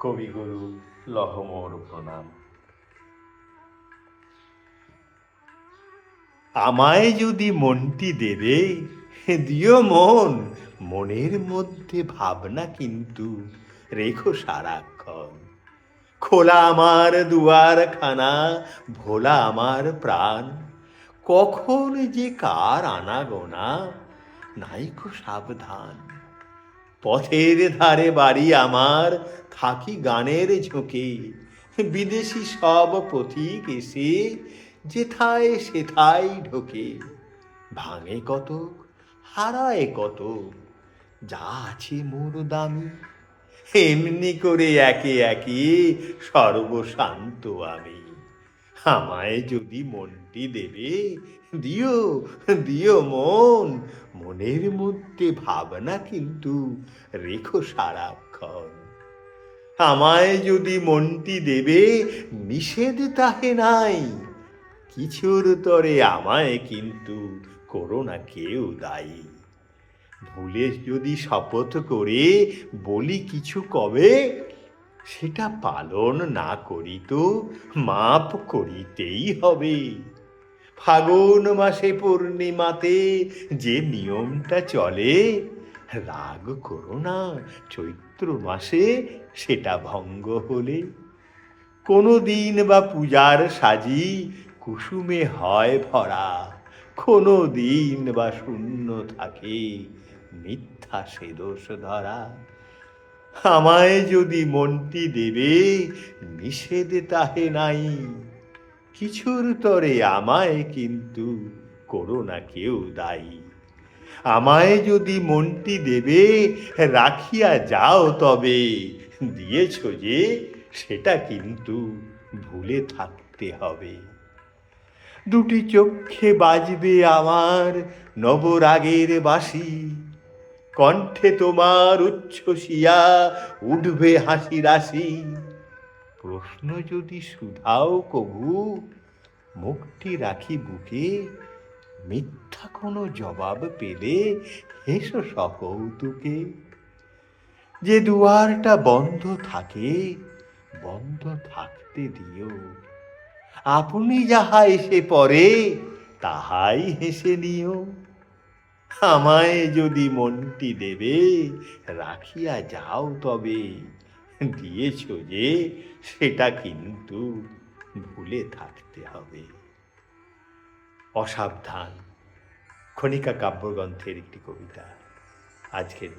কবিগুরু লহমোর প্রণাম। আমায় যদি মনটি দেবে দিও মন, মনের মধ্যে ভাবনা কিন্তু রেখো সারাক্ষণ। খোলা আমার দুয়ার খানা ভোলা আমার প্রাণ, কখন যে কার আনাগোনা, নাইকো সাবধান। পথের ধারে বাড়ি আমার, থাকি গানের ঝোঁকে। বিদেশি সব পথিক এসে, যেথায় সেথায় ঢোকে। ভাঙে কতক, হারায় কতক, যা আছে মোর দামি। এমনি করে একে একে সর্বশান্ত আমি। আমায় যদি মনটি দেবে, দিও দিও মন। মনের মধ্যে ভাবনা কিন্তু রেখো সারাক্ষণ। আমায় যদি মনটি দেবে, নিষেধ তাহে নাই। কিছুর তরে আমায় কিন্তু করো না কেউ দায়ী। ভুলে যদি শপথ করে, বলি কিছু কবে? সেটা পালন না করি তো মাপ করিতেই হবে। ফাগুন মাসে পূর্ণিমাতে যে নিয়মটা চলে, রাগ করো না, চৈত্র মাসে সেটা ভঙ্গ হলে। কোনো দিন বা পূজার সাজি কুসুমে হয় ভরা কোনো দিন বা শূন্য থাকে মিথ্যা সে দোষ ধরা আমায় যদি মনটি দেবে, নিষেধ তাহে নাই। কিছুর তরে আমায় কিন্তু করো না কেউ দায়ী। আমায় যদি মনটি দেবে, রাখিয়া যাও তবে। দিয়েছ যে, সেটা কিন্তু ভুলে থাকতে হবে। দুটি চক্ষে বাজবে আমার নবরাগের বাসি। কণ্ঠে তোমার উচ্ছ্বসিয়া উঠবে হাসি রাশি। প্রশ্ন যদি শুধাও কবু মুখটি রাখি বুকে, মিথ্যা কোনো জবাব পেলে হেসো সকৌতুকে। যে দুয়ারটা বন্ধ থাকে, বন্ধ থাকতে দিও। আপনি যাহা এসে পড়ে, তাহাই হেসে নিও। আমায় যদি মনটি দেবে, রাখিয়া যাও তবে। দিয়েছ যে, সেটা কিন্তু ভুলে থাকতে হবে। অসাবধান। খনিকা কাব্যগ্রন্থের একটি কবিতা। আজকের